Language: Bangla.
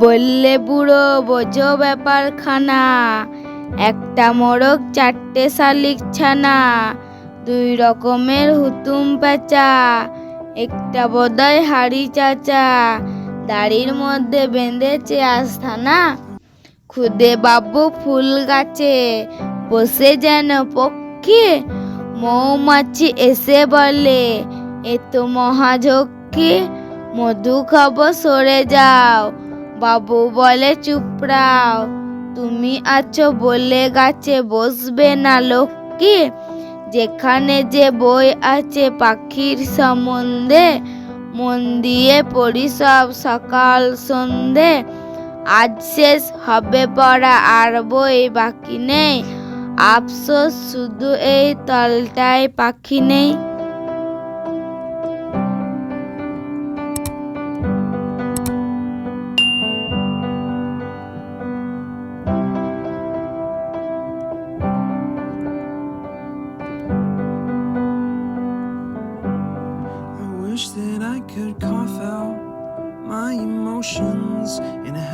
বললে বুড়ো, বোঝো ব্যাপারখানা। একটা মোরগ চারটে শালিক ছানা দুই রকমের হুতুম পেঁচা একটা বোধয় হাড়ি চাচা। দাড়ির মধ্যে বেঁধেছে আস্থানা। খুদে বাবু ফুল গাছে। বসে যেন পক্ষে মৌমাছি এসে বলে এ তো মধু খাব, সরে যাও। বাবু বলে চুপড়াও তুমি আছো বলে গাছে বসবে না লোককে যেখানে যে বই আছে পাখির সম্বন্ধে, মন দিয়ে পড়ি সব সকাল সন্ধে। আজ শেষ হবে পড়া, আর বই বাকি নেই। আফসোস শুধু এই তলটায় পাখি নেই I wish that I could cough out my emotions in a